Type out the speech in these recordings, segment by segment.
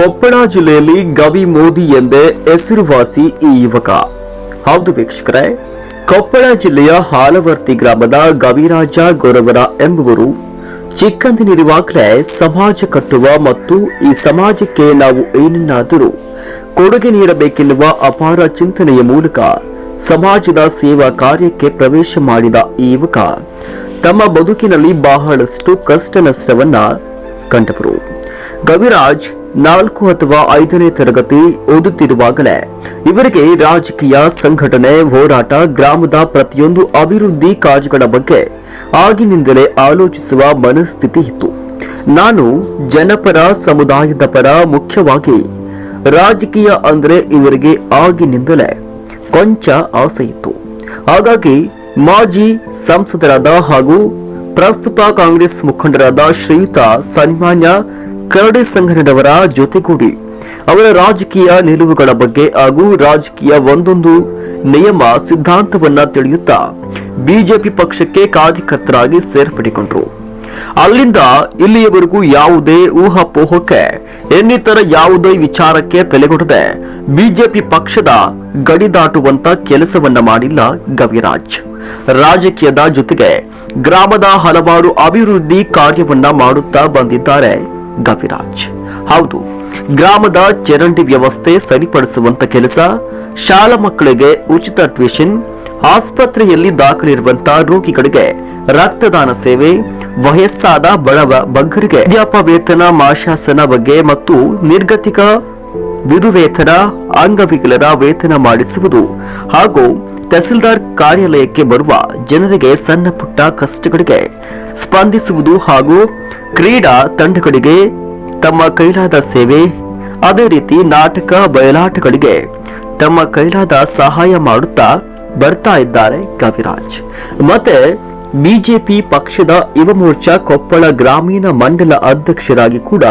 ಕೊಪ್ಪಳ ಜಿಲ್ಲೆಯಲ್ಲಿ ಗವಿ ಮೋದಿ ಎಂದೇ ಹೆಸರುವಾಸಿ ಈ ಯುವಕ. ಹೌದು ವೀಕ್ಷಕರೇ, ಕೊಪ್ಪಳ ಜಿಲ್ಲೆಯ ಹಾಲವರ್ತಿ ಗ್ರಾಮದ ಗವಿರಾಜ ಗೊರವರ ಎಂಬುವರು ಚಿಕ್ಕಂದಿನಿರುವಾಗಲೇ ಸಮಾಜ ಕಟ್ಟುವ ಮತ್ತು ಈ ಸಮಾಜಕ್ಕೆ ನಾವು ಏನನ್ನಾದರೂ ಕೊಡುಗೆ ನೀಡಬೇಕೆನ್ನುವ ಅಪಾರ ಚಿಂತನೆಯ ಮೂಲಕ ಸಮಾಜದ ಸೇವಾ ಕಾರ್ಯಕ್ಕೆ ಪ್ರವೇಶ ಮಾಡಿದ ಈ ಯುವಕ ತಮ್ಮ ಬದುಕಿನಲ್ಲಿ ಬಹಳಷ್ಟು ಕಷ್ಟ ನಷ್ಟವನ್ನ ಕಂಡವರು. ಗವಿರಾಜ್ ನಾಲ್ಕು ಅಥವಾ ಐದನೇ ತರಗತಿ ಓದುತ್ತಿರುವಾಗಲೇ ಇವರಿಗೆ ರಾಜಕೀಯ, ಸಂಘಟನೆ, ಹೋರಾಟ, ಗ್ರಾಮದ ಪ್ರತಿಯೊಂದು ಅಭಿವೃದ್ಧಿ ಕಾರ್ಯಗಳ ಬಗ್ಗೆ ಆಗಿನಿಂದಲೇ ಆಲೋಚಿಸುವ ಮನಸ್ಥಿತಿ ಇತ್ತು. ನಾನು ಜನಪರ, ಸಮುದಾಯದ ಪರ ಮುಖ್ಯವಾಗಿ ರಾಜಕೀಯ ಅಂದ್ರೆ ಇವರಿಗೆ ಆಗಿನಿಂದಲೇ ಕೊಂಚ ಆಸೆ ಇತ್ತು. ಹಾಗಾಗಿ ಮಾಜಿ ಸಂಸದರಾದ ಹಾಗೂ ಪ್ರಸ್ತುತ ಕಾಂಗ್ರೆಸ್ ಮುಖಂಡರಾದ ಶ್ರೀಯುತ ಸನ್ಮಾನ್ಯ ಕರಡಿ ಸಂಘಟನೆಯವರ ಜೊತೆಗೂಡಿ ಅವರ ರಾಜಕೀಯ ನಿಲುವುಗಳ ಬಗ್ಗೆ ಹಾಗೂ ರಾಜಕೀಯ ಒಂದೊಂದು ನಿಯಮ ಸಿದ್ಧಾಂತವನ್ನ ತಿಳಿಯುತ್ತಾ ಬಿಜೆಪಿ ಪಕ್ಷಕ್ಕೆ ಕಾರ್ಯಕರ್ತರಾಗಿ ಸೇರ್ಪಡೆಗೊಂಡರು. ಅಲ್ಲಿಂದ ಇಲ್ಲಿಯವರೆಗೂ ಯಾವುದೇ ಊಹಾಪೋಹಕ್ಕೆ, ಇನ್ನಿತರ ಯಾವುದೇ ವಿಚಾರಕ್ಕೆ ತಲೆಗೊಡದೆ ಬಿಜೆಪಿ ಪಕ್ಷದ ಗಡಿ ದಾಟುವಂತ ಕೆಲಸವನ್ನ ಮಾಡಿಲ್ಲ ಗವಿರಾಜ್. ರಾಜಕೀಯದ ಜೊತೆಗೆ ಗ್ರಾಮದ ಹಲವಾರು ಅಭಿವೃದ್ಧಿ ಕಾರ್ಯವನ್ನ ಮಾಡುತ್ತಾ ಬಂದಿದ್ದಾರೆ. ಗವಿರಾಜ್. ಹೌದು, ಗ್ರಾಮದ ಚರಂಡಿ ವ್ಯವಸ್ಥೆ ಸರಿಪಡಿಸುವಂತ ಕೆಲಸ, ಶಾಲಾ ಮಕ್ಕಳಿಗೆ ಉಚಿತ ಟ್ಯೂಷನ್ ಆಸ್ಪತ್ರೆಯಲ್ಲಿ ದಾಖಲಿರುವಂತಹ ರೋಗಿಗಳಿಗೆ ರಕ್ತದಾನ ಸೇವೆ, ವಯಸ್ಸಾದ ಬಡವ ಬಗ್ಗರಿಗೆ ಅಧ್ಯಾಪ ವೇತನ, ಮಾಶಾಸನ ಬಗ್ಗೆ ಮತ್ತು ನಿರ್ಗತಿಕ ವಿಧುವೇತನ, ಅಂಗವಿಕಲರ ವೇತನ ಮಾಡಿಸುವುದು ಹಾಗೂ ತಹಸೀಲ್ದಾರ್ ಕಾರ್ಯಾಲಯಕ್ಕೆ ಬರುವ ಜನರಿಗೆ ಸಣ್ಣ ಪುಟ್ಟ ಕಷ್ಟಗಳಿಗೆ ಸ್ಪಂದಿಸುವುದು ಹಾಗೂ ಕ್ರೀಡಾ ತಂಡಗಳಿಗೆ ತಮ್ಮ ಕೈಲಾದ ಸೇವೆ, ಅದೇ ರೀತಿ ನಾಟಕ ಬಯಲಾಟಗಳಿಗೆ ತಮ್ಮ ಕೈಲಾದ ಸಹಾಯ ಮಾಡುತ್ತಾ ಬರ್ತಾ ಇದ್ದಾರೆ ಕವಿರಾಜ್. ಮತ್ತೆ ಬಿಜೆಪಿ ಪಕ್ಷದ ಯುವ ಮೋರ್ಚಾ ಕೊಪ್ಪಳ ಗ್ರಾಮೀಣ ಮಂಡಲ ಅಧ್ಯಕ್ಷರಾಗಿ ಕೂಡ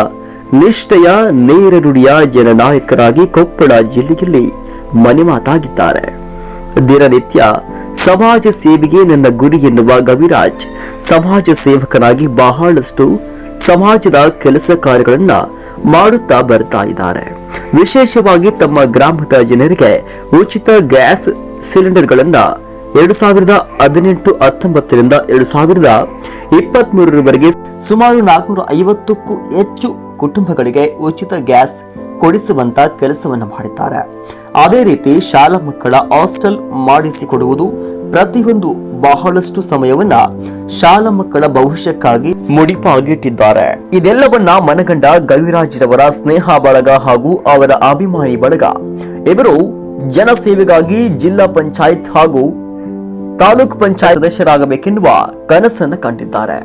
ನಿಷ್ಠೆಯ ನೇರ ನುಡಿಯ ಜನನಾಯಕರಾಗಿ ಕೊಪ್ಪಳ ಜಿಲ್ಲೆಯಲ್ಲಿ ಮನೆಮಾತಾಗಿದ್ದಾರೆ ದಿನನಿತ್ಯ ಸಮಾಜ ಸೇವೆಗೆ ನನ್ನ ಗುರಿ ಎನ್ನುವ ಗವಿರಾಜ್ ಸಮಾಜ ಸೇವಕನಾಗಿ ಬಹಳಷ್ಟು ಸಮಾಜದ ಕೆಲಸ ಕಾರ್ಯಗಳನ್ನ ಮಾಡುತ್ತಾ ಬರ್ತಾ ಇದ್ದಾರೆ. ವಿಶೇಷವಾಗಿ ತಮ್ಮ ಗ್ರಾಮದ ಜನರಿಗೆ ಉಚಿತ ಗ್ಯಾಸ್ ಸಿಲಿಂಡರ್ಗಳನ್ನ ಎರಡು ಸಾವಿರದ ಹದಿನೆಂಟು ಹತ್ತೊಂಬತ್ತರಿಂದ ಎರಡು ಸಾವಿರದ ಇಪ್ಪತ್ತ್ ಮೂರರವರೆಗೆ ಸುಮಾರು ನಾಲ್ಕುನೂರ ಐವತ್ತಕ್ಕೂ ಹೆಚ್ಚು ಕುಟುಂಬಗಳಿಗೆ ಉಚಿತ ಗ್ಯಾಸ್ ಕೊಡಿಸುವಂತ ಕೆಲಸವನ್ನು ಮಾಡಿದ್ದಾರೆ. ಅದೇ ರೀತಿ ಶಾಲಾ ಮಕ್ಕಳ ಹಾಸ್ಟೆಲ್ ಮಾಡಿಸಿಕೊಡುವುದು ಪ್ರತಿಯೊಂದು ಬಹಳಷ್ಟು ಸಮಯವನ್ನ ಶಾಲಾ ಮಕ್ಕಳ ಭವಿಷ್ಯಕ್ಕಾಗಿ ಮುಡಿಪಾಗಿಟ್ಟಿದ್ದಾರೆ. ಇದೆಲ್ಲವನ್ನ ಮನಗಂಡ ಗವಿರಾಜ್ರವರ ಸ್ನೇಹ ಬಳಗ ಹಾಗೂ ಅವರ ಅಭಿಮಾನಿ ಬಳಗ. ಇವರು ಜನಸೇವೆಗಾಗಿ ಜಿಲ್ಲಾ ಪಂಚಾಯತ್ ಹಾಗೂ ತಾಲೂಕು ಪಂಚಾಯತ್ ಸದಸ್ಯರಾಗಬೇಕೆನ್ನುವ ಕನಸನ್ನು ಕಂಡಿದ್ದಾರೆ.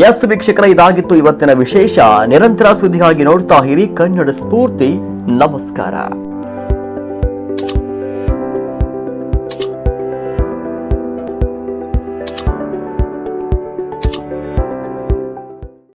ಎಸ್ ವೀಕ್ಷಕರ, ಇದಾಗಿತ್ತು ಇವತ್ತಿನ ವಿಶೇಷ. ನಿರಂತರ ಸುದ್ದಿಗಾಗಿ ನೋಡ್ತಾ ಇರಿ. ಕನ್ನಡ ಸ್ಫೂರ್ತಿ. ನಮಸ್ಕಾರ.